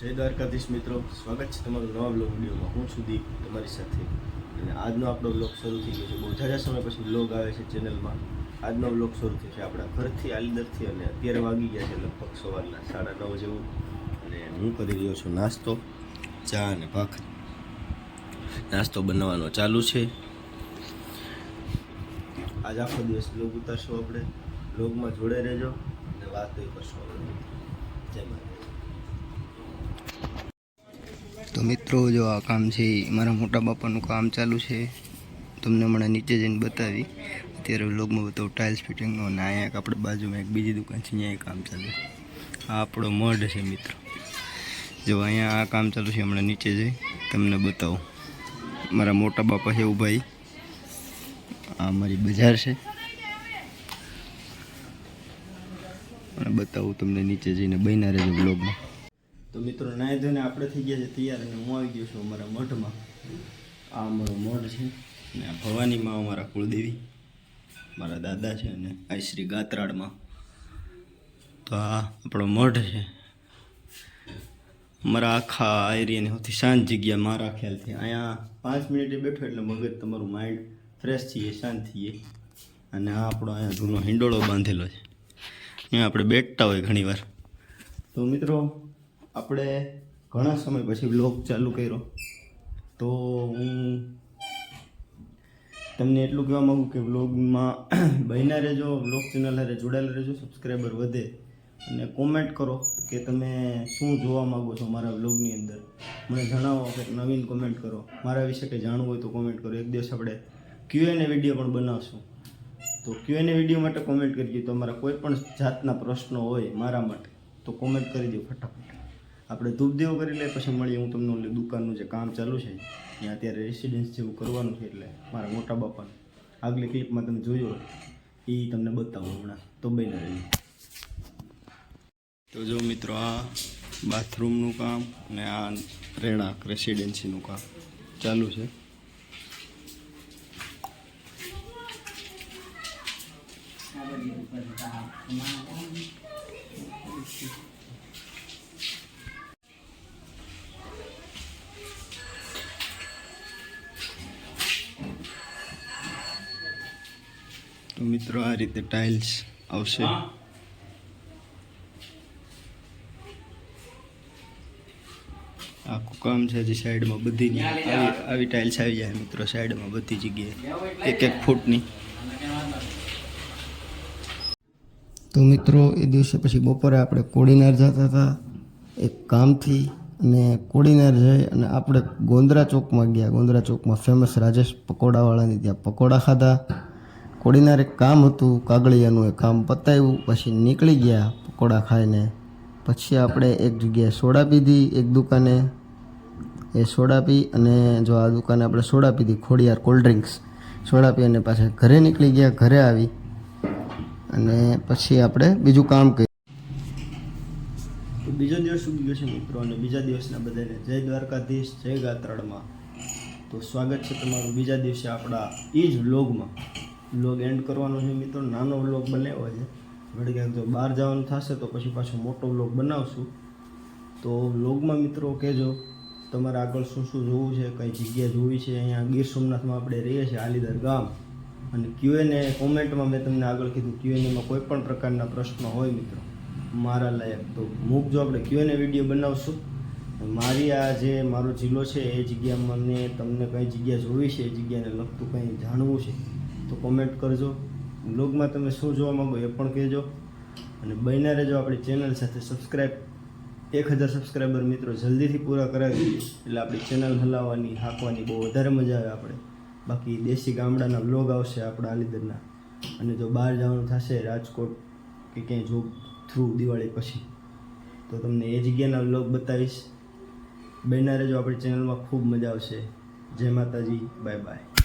જય દ્વારકાધીશ મિત્રો. સ્વાગત છે તમારું નવા બ્લોગ વિડીયોમાં. હું છું દીપ, તમારી સાથે. અને આજનો આપણો બ્લોગ શરૂ થઈ ગયો છે. બહુ ઝાઝા સમય પછી બ્લોગ આવે છે ચેનલમાં આજનો બ્લોગ શરૂ થયો છે આપણા ઘરથી, આલીદરથી અને અત્યારે વાગી ગયા છે લગભગ સવારના સાડા નવ જેવું. અને હું કરી રહ્યો છું નાસ્તો, ચા અને ભાખરી નાસ્તો બનાવવાનો ચાલુ છે. આજ આખો દિવસ બ્લોગ ઉતારશું આપણે. બ્લોગમાં જોડે રહેજો અને વાતો કરશું આપણે. જય માતા તો મિત્રો, જો આ કામ છે મારા મોટા બાપાનું કામ ચાલુ છે. તમને હમણાં નીચે જઈને બતાવી. અત્યારે વ્લોગમાં બતાવું, ટાઇલ્સ ફિટિંગનો અને અહીંયા આપણે બાજુમાં એક બીજી દુકાન છે, અહીંયા કામ ચાલુ આ આપણો મઢ છે મિત્રો. જો અહીંયા આ કામ ચાલુ છે, હમણાં નીચે જઈ. તમને બતાવું. મારા મોટા બાપા છે ભાઈ આ મારી બજાર છે. અને બતાવું, તમને નીચે જઈને બન્યા રહેજો બ્લોગમાં તો મિત્રો નાય ધોઈને આપણે થઈ ગયા છે તૈયાર અને હું આવી ગયો છું અમારા મઠમાં આ અમારો મઠ છે અને આ ભવાનીમાં અમારા કુળદેવી, મારા દાદા છે અને આ શ્રી ગાત્રાળમાં. તો આ આપણો મઠ છે. મારા આખા એરિયાની સૌથી શાંત જગ્યા મારા ખ્યાલથી. અહીંયા પાંચ મિનિટે બેઠો એટલે મગજ તમારું માઇન્ડ ફ્રેશ થઈએ શાંત થઈએ અને આ આપણો અહીંયા જૂનો હિંડોળો બાંધેલો છે. અહીંયા આપણે બેઠતા હોય ઘણીવાર. તો મિત્રો આપણે ઘણા સમય પછી બ્લોગ ચાલુ કર્યો. તો હું તમને એટલું કહેવા માગું કે બ્લોગમાં બન્યા રહેજો બ્લોગ ચેનલ હારે જોડાયેલા રહેજો સબસ્ક્રાઈબર વધે અને કોમેન્ટ કરો કે તમે શું જોવા માગો છો મારા બ્લોગની અંદર. મને જણાવો કે નવીન કોમેન્ટ કરો. મારા વિશે કંઈ જાણવું હોય તો કોમેન્ટ કરો. એક દિવસ આપણે ક્યુએને વીડિયો પણ બનાવશું. તો ક્યુએને વીડિયો માટે કોમેન્ટ કરજો તમારા કોઈ પણ જાતના પ્રશ્નો હોય મારા માટે, તો કોમેન્ટ કરી દો ફટાફટ. આપણે ધૂપદેવ કરી લે પછી મળીએ. હું તમને ઓલી દુકાનનું જે કામ ચાલુ છે, ત્યાં અત્યારે રેસિડન્સ જેવું કરવાનું છે એટલે મારા મોટા બાપાને. આગલી ક્લિપમાં તમે જોયો એ તમને બતાવું હમણાં. તો બને રહી. તો જો મિત્રો, આ બાથરૂમનું કામ અને આ રહેણાંક રેસિડેન્સીનું કામ ચાલુ છે. તો મિત્રો આ રીતે ટાઇલ્સ આવશે. આખું કામ છે હજી સાઈડમાં બધી આવી આવી ટાઇલ્સ આવી જાય મિત્રો સાઈડમાં બધી જગ્યાએ. એક એક ફૂટની. તો મિત્રો એ દિવસે પછી બપોરે આપણે કોડીનાર જતા હતા એક કામથી. અને કોડીનાર જઈ અને આપણે ગોંદરા ચોકમાં ગયા. ગોંદરા ચોકમાં ફેમસ રાજેશ પકોડાવાળાની ત્યાં પકોડા ખાધા. કોડીનાર એક કામ હતું, કાગળિયાનું એ કામ પતાવ્યું પછી નીકળી ગયા પકોડા ખાઈને. પછી આપણે એક જગ્યાએ સોડા પીધી, એક દુકાને. એ સોડા પી અને જો આ દુકાને આપણે સોડા પીધી, ખોડિયાર કોલ્ડ ડ્રિંક્સ. સોડા પી અને પાછા ઘરે નીકળી ગયા, ઘરે આવી. અને પછી આપણે બીજું કામ કર્યું. બીજો દિવસ ઉગી ગયો છે મિત્રો, અને બીજા દિવસના બધાને જય દ્વારકાધીશ, જય ગાત્રાળમાં. તો સ્વાગત છે તમારું બીજા દિવસે આપણા એ જ વ્લોગમાં. વ્લોગ એન્ડ કરવાનો છે મિત્રો. નાનો વ્લોગ બનાવ્યો છે વળી ક્યાંક જો બહાર જવાનું થશે તો પછી પાછો મોટો વ્લોગ બનાવશું. તો વ્લોગમાં મિત્રો કહેજો, તમારે આગળ શું શું જોવું છે, કઈ જગ્યા જોવી છે? અહીંયા ગીર સોમનાથમાં આપણે રહીએ છીએ, આલીદર ગામ. અને ક્યુએનએ કોમેન્ટમાં મેં તમને આગળ કીધું ક્યુએનએમાં કોઈ પણ પ્રકારના પ્રશ્નો હોય મિત્રો, મારા લાયક. તો મૂક જો આપણે ક્યુએનએ વીડિયો બનાવશું. મારી આ જે મારો જિલ્લો છે, એ જગ્યામાં મને તમને કઈ જગ્યા જોવી છે, એ જગ્યાને લગતું કંઈ જાણવું છે તો કોમેન્ટ કરજો. બ્લોગમાં તમે શું જોવા માંગો એ પણ કહેજો. અને બન્યા રહેજો આપણી ચેનલ સાથે. સબસ્ક્રાઈબ એક હજાર સબસ્ક્રાઈબર મિત્રો, જલ્દીથી પૂરા કરાવી દઈએ. એટલે આપણી ચેનલ હલાવવાની, હાંકવાની બહુ વધારે મજા આવે આપણે. બાકી દેશી ગામડાના વ્લોગ આવશે આપણા આલીદરના અને જો બહાર જવાનું થશે રાજકોટ કે ક્યાંય જોબ થ્રુ દિવાળી પછી, તો તમને એ જગ્યાના વ્લોગ બતાવીશ. બન્યા રહેજો આપણી ચેનલમાં ખૂબ મજા આવશે. જય માતાજી. Bye bye